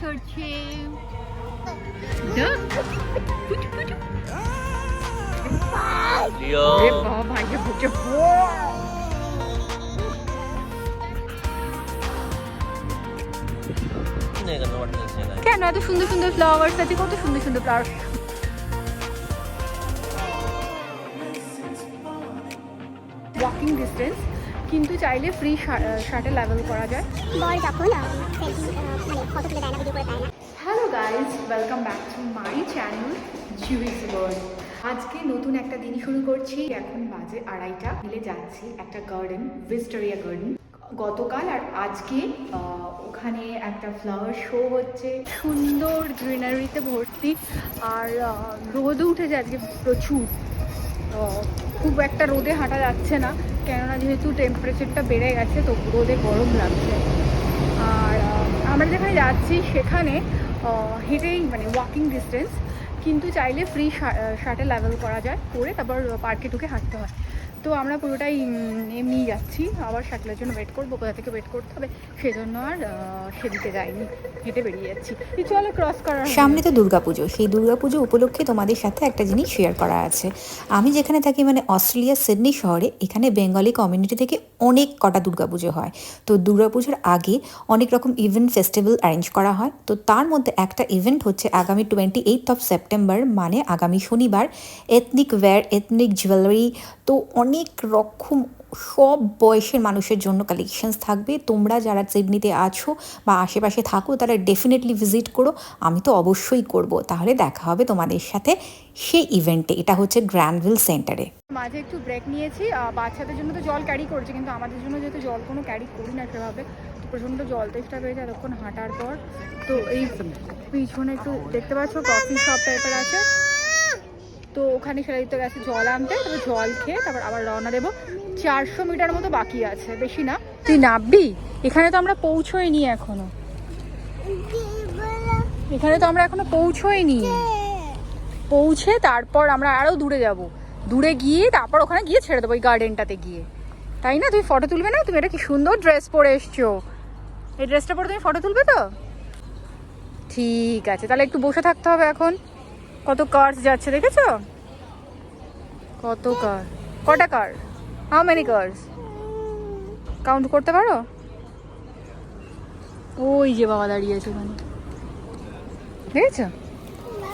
চড়ছে যা। পুচু, পুচু। লিও এ বাবা, ভাইয়া পুচু। এখানে ওয়াটার নিচে নাই কেন এত সুন্দর সুন্দর ফ্লাওয়ার্স আছে কত সুন্দর সুন্দর ফ্লাওয়ার ওয়াকিং ডিস্টেন্স কিন্তু চাইলে ফ্রি শার্টে লেভেল করা যায়। Hello guys welcome back to my channel Jewish world আজকে নতুন একটা দিন শুরু করছি। এখন বাজে আড়াইটা। মিলে যাচ্ছি একটা গার্ডেন ভিস্টোরিয়া গার্ডেন গতকাল আর আজকে ওখানে একটা ফ্লাওয়ার শো হচ্ছে। সুন্দর গ্রিনারিতে ভর্তি। আর রোদও উঠেছে আজকে প্রচুর। খুব একটা রোদে হাঁটা যাচ্ছে না, কেননা যেহেতু টেম্পারেচারটা বেড়ে গেছে, তো রোদে গরম লাগছে। আর আমরা যেখানে যাচ্ছি সেখানে হেঁটেই মানে ওয়াকিং ডিস্টেন্স কিন্তু চাইলে ফ্রি শার্টে লেভেল করা যায়, করে তারপর পার্কে ঢুকে হাঁটতে হয়। তো আমরা পুরোটাই উম, এমনিই যাচ্ছি। আবার শাকলের জন্য ওয়েট করব কোথা থেকে ওয়েট করতে হবে সেজন্য আর সেদিকে যাইনি হেঁটে বেরিয়ে যাচ্ছি। চলো ক্রস করার সামনে তো দুর্গাপুজো সেই দুর্গাপুজো উপলক্ষে তোমাদের সাথে একটা জিনিস শেয়ার করা আছে। আমি যেখানে থাকি মানে অস্ট্রেলিয়া সিডনি শহরে এখানে বেঙ্গলি কমিউনিটি থেকে অনেক কটা দুর্গাপুজো হয়। তো দুর্গাপুজোর আগে অনেক রকম ইভেন্ট ফেস্টিভ্যাল অ্যারেঞ্জ করা হয়। তো তার মধ্যে একটা ইভেন্ট হচ্ছে আগামী টোয়েন্টি এইথ অফ সেপ্টেম্বর মানে আগামী শনিবার এথনিক ওয়্যার এথনিক জুয়েলারি তো অনেক রকম সব বয়সের মানুষের জন্য কালেকশনস থাকবে। তোমরা যারা সিডনিতে আছো বা আশেপাশে থাকো, তারা ডেফিনেটলি ভিজিট করো। আমি তো অবশ্যই করব। তাহলে দেখা হবে তোমাদের সাথে সেই ইভেন্টে এটা হচ্ছে গ্র্যান্ডভিল সেন্টারে মাঝে একটু ব্রেক নিয়েছি। বাচ্চাদের জন্য তো জল ক্যারি করছি, কিন্তু আমাদের জন্য যেহেতু জল কোনো ক্যারি করি না সেভাবে প্রচণ্ড জল তেষ্টা পেয়েছে এতক্ষণ হাঁটার পর। তো এই পিছনে একটু দেখতে পাচ্ছ কফি শপ টাইপের আছে। তো ওখানে সেটা দিতে গেছে জল আনতে, তারপর জল খেয়ে তারপর আবার রওনা দেবো। চারশো মিটার মতো বাকি আছে, বেশি না। তুই নামবি? এখানে তো আমরা পৌঁছোইনি এখনও। এখানে তো আমরা এখনও পৌঁছোইনি। পৌঁছে তারপর আমরা আরও দূরে যাব। দূরে গিয়ে তারপর ওখানে গিয়ে ছেড়ে দেবো, ওই গার্ডেনটাতে গিয়ে। তাই না? তুমি ফটো তুলবে না? তুমি এটা কি সুন্দর ড্রেস পরে এসছো। এই ড্রেসটা পরে তুমি ফটো তুলবে তো? ঠিক আছে, তাহলে একটু বসে থাকতে হবে এখন। কত কার্স যাচ্ছে দেখেছ? কত কার কটা car how many cars count করতে পারো? ওই যে বাবা দাঁড়িয়েছে ওখানে। দেখেছ?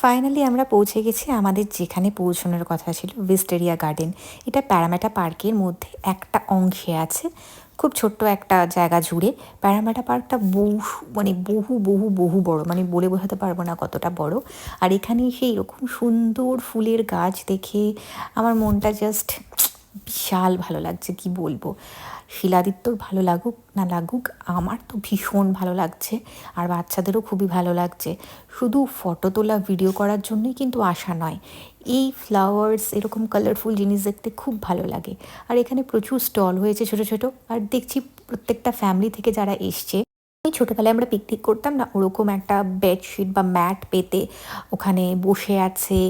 ফাইনালি আমরা পৌঁছে গেছি আমাদের যেখানে পৌঁছানোর কথা ছিল ভিস্টেরিয়া গার্ডেন এটা প্যারামেটা পার্কের মধ্যে একটা অংশে আছে। খুব ছোট্ট একটা জায়গা জুড়ে প্যারামাটা পার্কটা বহু মানে বহু বহু বহু বড়। মানে বলে বোঝাতে পারব না কতটা বড়। আর এখানে সেই রকম সুন্দর ফুলের গাছ দেখে আমার মনটা জাস্ট বিশাল ভালো লাগছে, কি বলব। শিলাদিত্যর ভালো লাগুক না লাগুক, আমার তো ভীষণ ভালো লাগছে আর বাচ্চাদেরও খুবই ভালো লাগছে। শুধু ফটো তোলা, ভিডিও করার জন্যই কিন্তু আসা নয়। এই ফ্লাওয়ার্স এরকম কালারফুল জিনিস দেখতে খুব ভালো লাগে। আর এখানে প্রচুর স্টল হয়েছে ছোট ছোট। আর দেখছি প্রত্যেকটা ফ্যামিলি থেকে যারা এসছে ওই ছোটোবেলায় আমরা পিকনিক করতাম না, ওরকম একটা বেডশিট বা ম্যাট পেতে। ওখানে বসে আছে,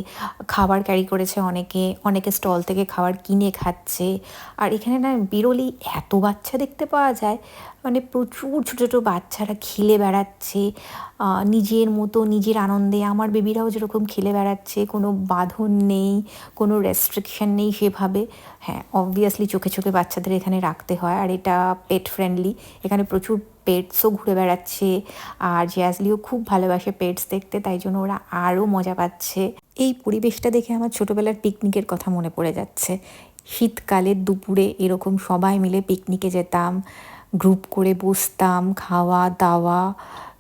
খাবার ক্যারি করেছে অনেকে অনেকে স্টল থেকে খাবার কিনে খাচ্ছে। আর এখানে না বেরোলেই এত বাচ্চা দেখতে পাওয়া যায়। মানে প্রচুর ছোটো ছোটো বাচ্চারা খেলে বেড়াচ্ছে। নিজের মতো নিজের আনন্দে। আমার বেবিরাও যেরকম খেলে বেড়াচ্ছে, কোনো বাঁধন নেই, কোনো রেস্ট্রিকশন নেই সেভাবে। হ্যাঁ অবভিয়াসলি চোখে চোখে বাচ্চাদের এখানে রাখতে হয়, আর এটা পেট ফ্রেন্ডলি এখানে প্রচুর পেটসও ঘুরে বেড়াচ্ছে, আর জ্যাজলিও খুব ভালোবাসে পেটস দেখতে, তাই জন্য ওরা আরও মজা পাচ্ছে। এই পরিবেশটা দেখে আমার ছোটোবেলার পিকনিকের কথা মনে পড়ে যাচ্ছে। শীতকালের দুপুরে এরকম সবাই মিলে পিকনিকে যেতাম গ্রুপ করে বসতাম, খাওয়া, দাওয়া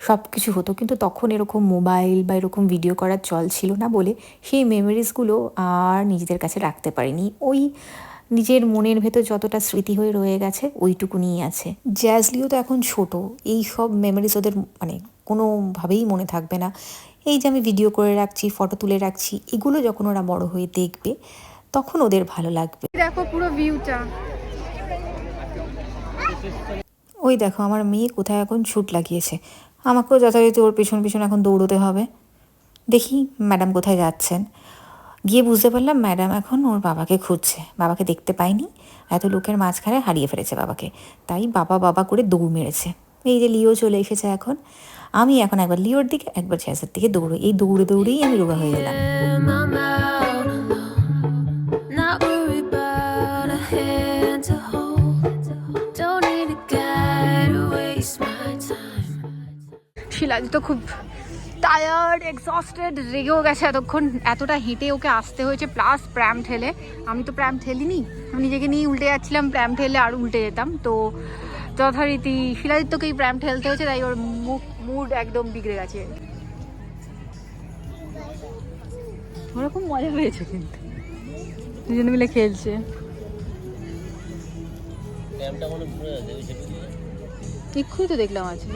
সব কিছু হতো। কিন্তু তখন এরকম মোবাইল বা এরকম ভিডিও করার চল ছিল না বলে সেই মেমোরিজগুলো আর নিজেদের কাছে রাখতে পারিনি। ওই নিজের মনের ভেতর যতটা স্মৃতি হয়ে রয়ে গেছে, ওইটুকুনিই আছে। জ্যাজলিও তো এখন ছোট, এই সব মেমোরিজ ওদের মানে কোনোভাবেই মনে থাকবে না। এই যে আমি ভিডিও করে রাখছি ফটো তুলে রাখছি, এগুলো যখন ওরা বড় হয়ে দেখবে, তখন ওদের ভালো লাগবে। দেখো পুরো ভিউটা ওই দেখো, আমার মেয়ে কোথায় এখন ছুট লাগিয়েছে। আমাকেও যথারীতি ওর পিছন পেছন এখন দৌড়তে হবে। দেখি ম্যাডাম কোথায় যাচ্ছেন। গিয়ে বুঝতে পারলাম ম্যাডাম এখন ওর বাবাকে খুঁজছে। বাবাকে দেখতে পায়নি এত লোকের মাঝখানে হারিয়ে ফেলেছে বাবাকে। তাই বাবা বাবা করে দৌড় মেরেছে। এই যে লিও চলে এসেছে এখন। আমি এখন একবার লিওর দিকে, একবার জ্যাজের দিকে দৌড়ো এই দৌড়ে দৌড়েই আমি রোগা হয়ে গেলাম। To hold. শিলাজি তো খুব টায়ার্ড এক্সস্টেড রেগেও গেছে এতক্ষণ। এতটা হেঁটে ওকে আসতে হয়েছে প্লাস প্র্যাম ঠেলে। আমি তো প্র্যাম ঠেলিনি আমি নিজেকে নিয়ে উল্টে যাচ্ছিলাম প্র্যাম ঠেলে আর উল্টে যেতাম। তো যথারীতি শিলাদিত্যকেই প্র্যাম ঠেলতে হয়েছে তাই ওর মুখ মুড একদম বিগড়ে গেছে। ওরা খুব মজা পেয়েছে কিন্তু। দুজনে মিলে খেলছে। এক্ষুনি তো দেখলাম আছে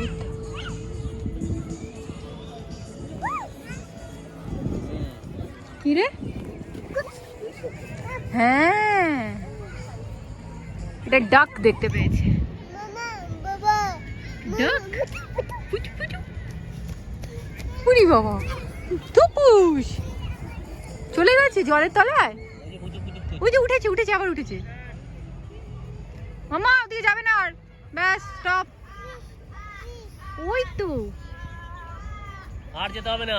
কি হ্যাঁ। এটা ডাক দেখতে পেয়েছে। পুচু বাবা। টুকুস চলে গেছে জলের তলায়? ওই যে উঠেছে উঠেছে, আবার উঠেছে। মামা, ওদিকে যাবে না আর। ব্যাস স্টপ ওই তো। আর যেতে হবে না।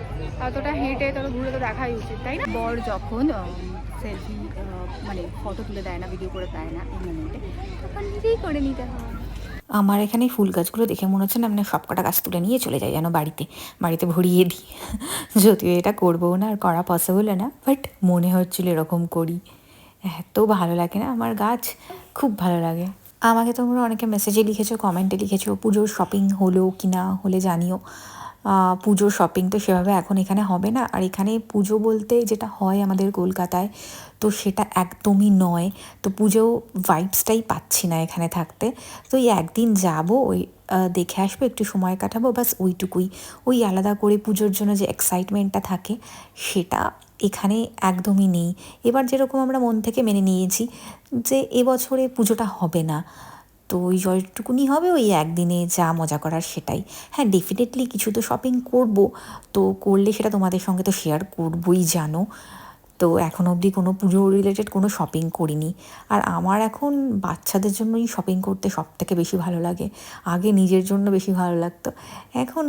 এতটা হেঁটে তত ঘুরে তো দেখাই উচিত তাই না? বর যখন সেলফি মানে ফটো তুলে দেয় না ভিডিও করে দেয় না এই মোমেন্টে তখন নিজেই করে নিতে হয়। আমার এখানে ফুল গাছগুলো দেখে মনে হচ্ছে না মানে সব কটা গাছ তুলে নিয়ে চলে যায় যেন বাড়িতে বাড়িতে ভরিয়ে দিই। যদিও এটা করব না আর করা পসিবল না বাট মনে হচ্ছিল এরকম করি। এত ভালো লাগে না আমার গাছ খুব ভালো লাগে। আমাকে তোমরা অনেকে মেসেজে লিখেছো কমেন্টে লিখেছো পুজোর শপিং হলো কি না হলে জানিও। পুজোর শপিং তো সেভাবে এখন এখানে হবে না। আর এখানে পুজো বলতে যেটা হয় আমাদের কলকাতায়, তো সেটা একদমই নয়। তো পুজো ভাইবসটাই পাচ্ছি না এখানে থাকতে। তো এই একদিন যাব, ওই দেখে আসব, একটু সময় কাটাবো বাস ওইটুকুই। ওই আলাদা করে পুজোর জন্য যে এক্সাইটমেন্টটা থাকে, সেটা এখানে একদমই নেই। এবার যেরকম আমরা মন থেকে মেনে নিয়েছি যে এবছরে পুজোটা হবে না। তো ওই জয়টুকুনি হবে, ওই একদিনে যা মজা করার সেটাই। হ্যাঁ ডেফিনেটলি কিছু তো শপিং করব। তো করলে সেটা তোমাদের সঙ্গে তো শেয়ার করবই, জানো। তো এখন অবধি কোনো পুজো রিলেটেড কোনো শপিং করিনি। আর আমার এখন বাচ্চাদের জন্যই শপিং করতে সব থেকে বেশি ভালো লাগে। আগে নিজের জন্য বেশি ভালো লাগতো। এখন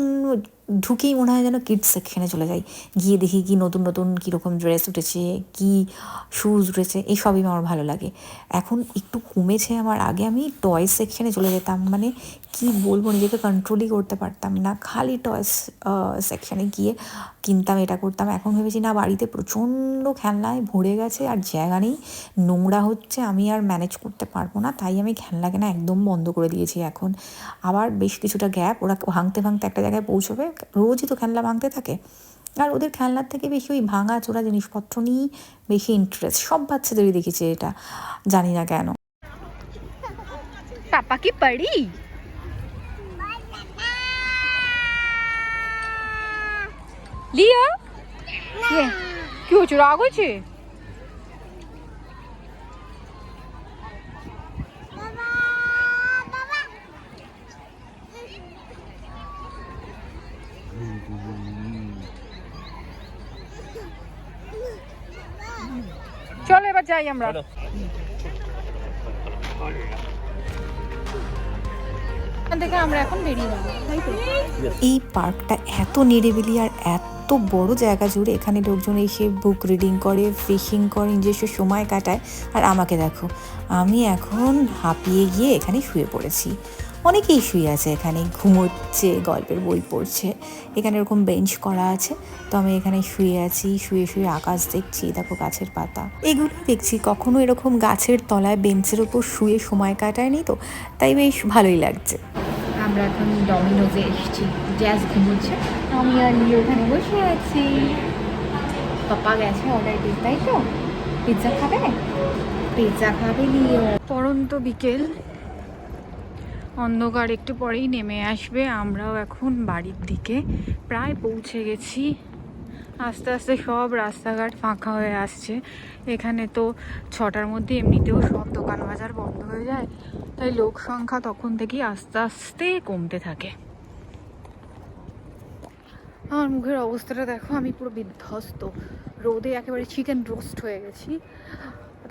ঢুকেই মনে হয় যেন কিডস সেকশনে চলে যাই গিয়ে দেখি কি নতুন নতুন কীরকম ড্রেস উঠেছে, কি শুজ উঠেছে এইসবই আমার ভালো লাগে। এখন একটু কমেছে আমার আগে আমি টয়েস সেকশনে চলে যেতাম মানে কি বলব, নিজেকে কন্ট্রোলই করতে পারতাম না। খালি টয়েস সেকশনে গিয়ে কিনতাম, এটা করতাম। এখন ভেবেছি, না, বাড়িতে প্রচণ্ড খেলনায় ভরে গেছে আর জায়গা নেই। নোংরা হচ্ছে, আমি আর ম্যানেজ করতে পারব না। তাই আমি খেলনা কেনা একদম বন্ধ করে দিয়েছি এখন। আবার বেশ কিছুটা গ্যাপ ওরা ভাঙতে ভাঙতে একটা জায়গায় পৌঁছবে। রোজই তো খেলনা ভাঙতে থাকে। আর ওদের খেলনার থেকে বেশি ওই ভাঙা চোরা জিনিসপত্র নিয়েই বেশি ইন্টারেস্ট সব বাচ্চাদেরই দেখেছি এটা জানি না কেন। পাপা কি পারি? লিও? কি হচ্ছে রাগ হয়েছে চলো এবার যাই আমরা। থেকে আমরা এখন বেরিয়ে যাব তাই তো? এই পার্কটা এত নিরিবিলি আর এত বড় জায়গা জুড়ে এখানে লোকজন এসে বুক রিডিং করে ফিশিং করে নিজস্ব সময় কাটায়। আর আমাকে দেখো আমি এখন হাঁপিয়ে গিয়ে এখানে শুয়ে পড়েছি। অনেকেই শুয়ে আছে এখানে ঘুমোচ্ছে গল্পের বই পড়ছে। এখানে এরকম বেঞ্চ করা আছে। তো আমি এখানে শুয়ে আছি শুয়ে শুয়ে আকাশ দেখছি দেখো গাছের পাতা। এগুলো দেখছি কখনো এরকম গাছের তলায় বেঞ্চের ওপর শুয়ে সময় কাটায়নি তো তাই বেশ ভালোই লাগছে। আমরা এখন ডমিনোজে এসেছি। জ্যাজ ঘুমোচ্ছে। আমি আর নিয়ে ওখানে বসে আছি। পাপা গেছে অর্ডার দিতে তাই তো? পিৎজা খাবে? পিৎজা খাবে নিয়ে পরন্ত বিকেল। অন্ধকার একটু পরেই নেমে আসবে। আমরাও এখন বাড়ির দিকে প্রায় পৌঁছে গেছি। আস্তে আস্তে সব রাস্তাঘাট ফাঁকা হয়ে আসছে। এখানে তো ছটার মধ্যে এমনিতেও সব দোকান বাজার বন্ধ হয়ে যায়। তাই লোক সংখ্যা তখন থেকেই আস্তে আস্তে কমতে থাকে। আমার মুখের অবস্থাটা দেখো, আমি পুরো বিধ্বস্ত। রোদে একেবারে চিকেন রোস্ট হয়ে গেছি।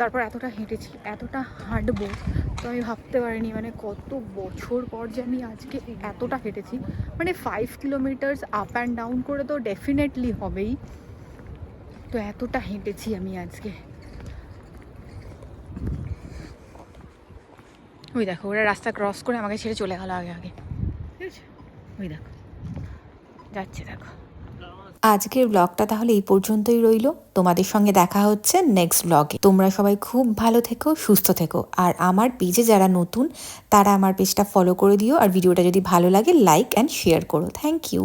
তারপর এতটা হেঁটেছি, এতটা হাঁটবো তো আমি ভাবতে পারিনি মানে কত বছর পর যে আমি আজকে এতটা হেঁটেছি। মানে five kilometres up and down করে তো ডেফিনেটলি হবেই। তো এতটা হেঁটেছি আমি আজকে। ওই দেখো, ওরা রাস্তা ক্রস করে আমাকে ছেড়ে চলে গেল আগে আগে। ঠিক আছে ওই দেখো, যাচ্ছে দেখো। আজকের ব্লগটা তাহলে এই পর্যন্তই রইল। তোমাদের সঙ্গে দেখা হচ্ছে নেক্সট ব্লগে তোমরা সবাই খুব ভালো থেকো, সুস্থ থেকো। আর আমার পেজে যারা নতুন, তারা আমার পেজটা ফলো করে দিও। আর ভিডিওটা যদি ভালো লাগে লাইক অ্যান্ড শেয়ার করো। Thank you